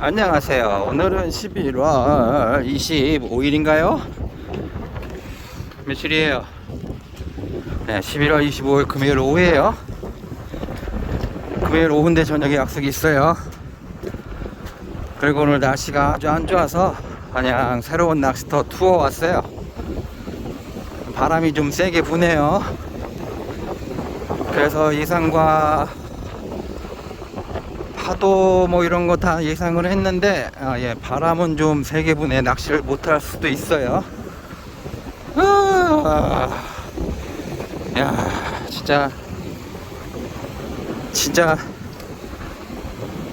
안녕하세요. 오늘은 11월 25일인가요? 며칠이에요? 네, 11월 25일 금요일 오후에요. 금요일 오후인데 저녁에 약속이 있어요. 그리고 오늘 날씨가 아주 안 좋아서 그냥 새로운 낚시터 투어 왔어요. 바람이 좀 세게 부네요. 그래서 예상과 파도 뭐 이런 거 다 예상을 했는데 아, 예, 바람은 좀 세게 부네 낚시를 못할 수도 있어요. 아, 야 진짜 진짜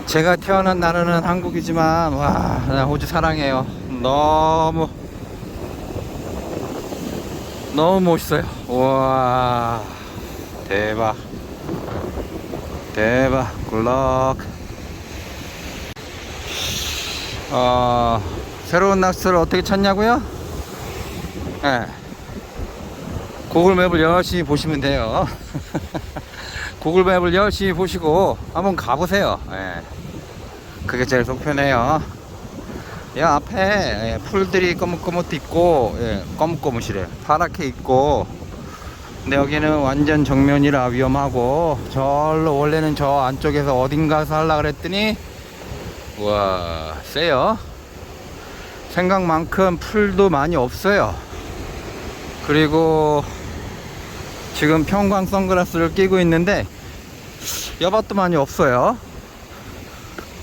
제가 태어난 나라는 한국이지만 와나 호주 사랑해요. 너무 너무 멋있어요. 와 대박 대박 굴럭 어, 새로운 낚시를 어떻게 찾냐고요? 예. 구글 맵을 열심히 보시면 돼요. 구글 맵을 열심히 보시고 한번 가보세요. 예. 그게 제일 속편해요. 이 앞에 예, 풀들이 거뭇거뭇 있고 예, 거뭇거뭇이래 파랗게 있고 근데 여기는 완전 정면이라 위험하고 절로 원래는 저 안쪽에서 어딘가서 하려 그랬더니 와 세요. 생각만큼 풀도 많이 없어요. 그리고 지금 평광 선글라스를 끼고 있는데 여밭도 많이 없어요.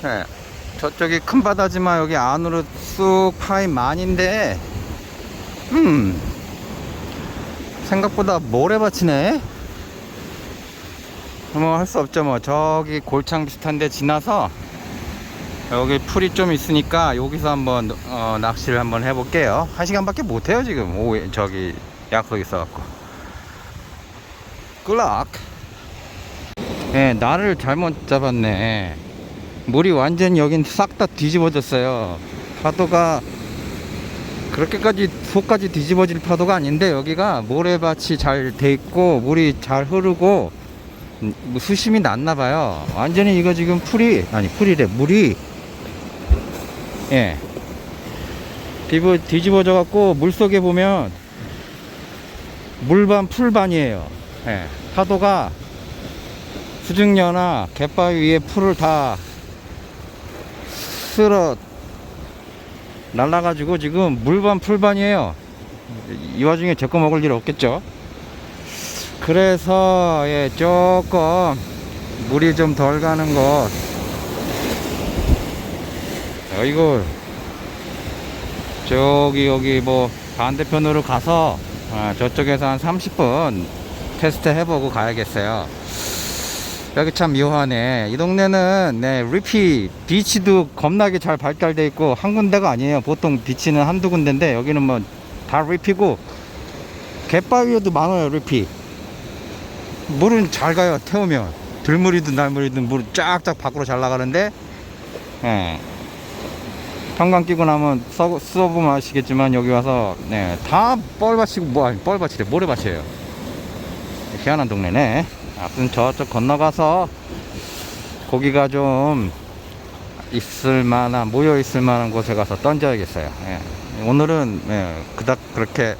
네, 저쪽이 큰 바다지만 여기 안으로 쑥 파인 많인데 음 생각보다 모래밭이네. 뭐 할 수 없죠. 뭐 저기 골창 비슷한데 지나서 여기 풀이 좀 있으니까 여기서 한번 어, 낚시를 한번 해볼게요. 한 시간밖에 못해요 지금. 오후에 저기 약속 있어갖고. 꿀락 예 나를 잘못 잡았네. 물이 완전 여긴 싹 다 뒤집어졌어요. 파도가 그렇게까지 속까지 뒤집어질 파도가 아닌데 여기가 모래밭이 잘 돼 있고 물이 잘 흐르고 음, 뭐 수심이 낮나 봐요. 완전히 이거 지금 풀이 아니 풀이래 물이 예 뒤집어, 뒤집어져 갖고 물 속에 보면 물반 풀반이에요 예 파도가 수중녀나 갯바위 위에 풀을 다 쓸어 날라가지고 지금 물반 풀반이에요. 이 와중에 제거 먹을 일 없겠죠. 그래서 예 조금 물이 좀 덜 가는 곳. 어이구 저기 여기 뭐 반대편으로 가서 아, 저쪽에서 한 30분 테스트 해보고 가야겠어요. 여기 참 묘하네. 이 동네는 네, 리피 비치도 겁나게 잘 발달돼 있고 한 군데가 아니에요. 보통 비치는 한두 군데인데 여기는 뭐 다 리피고 갯바위에도 많아요. 리피. 물은 잘 가요. 태우면 들물이든 날물이든 물 쫙쫙 밖으로 잘 나가는데 예. 평강 끼고 나면 써, 써보면 아시겠지만 여기 와서 네, 다 뻘밭이고 뭐 아니 뻘밭이래 모래밭이에요. 희한한 동네네. 아무튼 저쪽 건너가서 고기가 좀 있을 만한 모여 있을 만한 곳에 가서 던져야겠어요. 예. 오늘은 예, 그닥 그렇게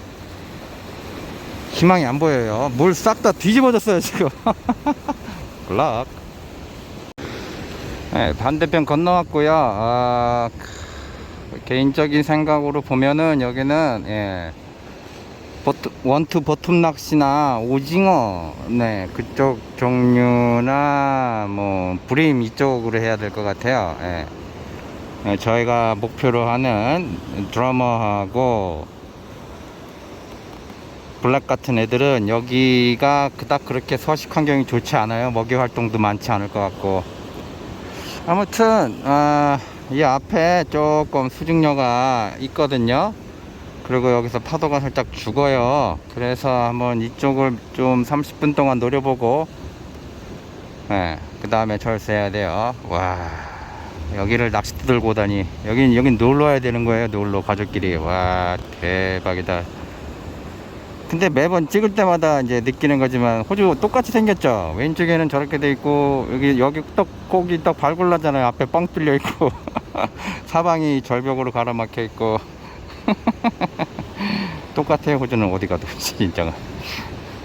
희망이 안 보여요. 물 싹 다 뒤집어졌어요 지금. 굴락. 예, 반대편 건너왔고요. 아, 개인적인 생각으로 보면은 여기는 예, 버트, 원투 버튼 낚시나 오징어 네 그쪽 종류나 뭐 브림 이쪽으로 해야 될 것 같아요. 예. 예, 저희가 목표로 하는 드러머하고 블랙 같은 애들은 여기가 그닥 그렇게 서식 환경이 좋지 않아요. 먹이 활동도 많지 않을 것 같고. 아무튼 아, 이 앞에 조금 수중녀가 있거든요 그리고 여기서 파도가 살짝 죽어요. 그래서 한번 이쪽을 좀 30분 동안 노려보고, 예, 그 다음에 철수해야 돼요. 와, 여기를 낚싯대 들고 오다니. 여긴, 여긴 놀러 와야 되는 거예요. 놀러, 가족끼리. 와, 대박이다. 근데 매번 찍을 때마다 이제 느끼는 거지만, 호주 똑같이 생겼죠? 왼쪽에는 저렇게 돼 있고, 여기, 여기 떡, 고기 떡 발굴라잖아요. 앞에 뻥 뚫려 있고. 사방이 절벽으로 가로막혀 있고 똑같아요. 호주는 어디 가도 진짜가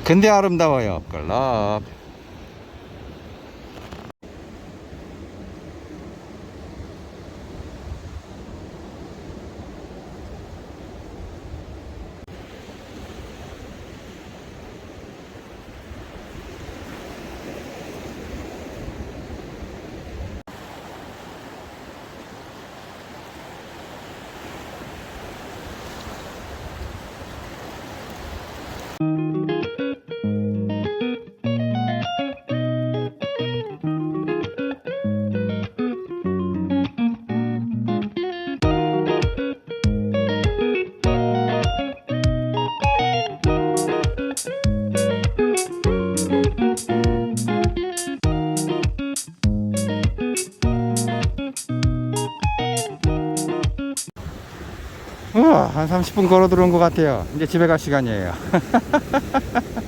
근데 아름다워요. 끌럽 우와, 한 30분 걸어 들어온 것 같아요. 이제 집에 갈 시간이에요.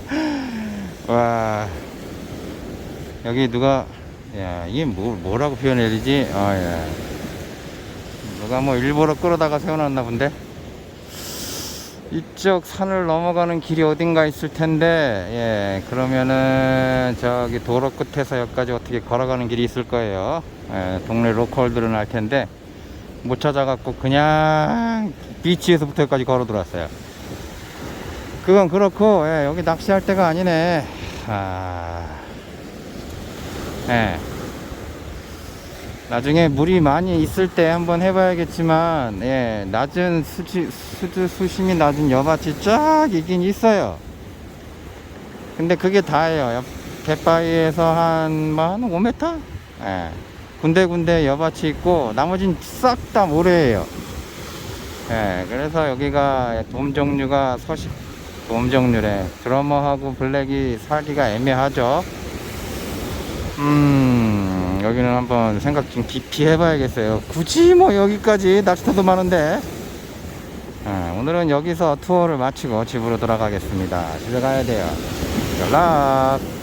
와, 여기 누가, 야, 이게 뭐, 뭐라고 표현해야 되지? 아, 예. 누가 뭐 일부러 끌어다가 세워놨나 본데? 이쪽 산을 넘어가는 길이 어딘가 있을 텐데, 예, 그러면은 저기 도로 끝에서 여기까지 어떻게 걸어가는 길이 있을 거예요. 예, 동네 로컬들은 알 텐데, 못 찾아갖고 그냥 비치에서부터 여기까지 걸어 들어왔어요. 그건 그렇고 예, 여기 낚시할 때가 아니네. 아, 예. 나중에 물이 많이 있을 때 한번 해봐야겠지만 예, 낮은 수지, 수주 수심이 낮은 여밭이 쫙 있긴 있어요. 근데 그게 다예요. 옆- 갯바위에서 한, 뭐, 한 5m? 예. 군데군데 여밭이 있고 나머지는 싹다 모래예요. 예, 그래서 여기가 돔 종류가 서식 돔 종류래. 드러머하고 블랙이 살기가 애매하죠. 음, 여기는 한번 생각 좀 깊이 해봐야겠어요. 굳이 뭐 여기까지 낚시터도 많은데. 예, 오늘은 여기서 투어를 마치고 집으로 돌아가겠습니다. 집에 가야 돼요. 연락.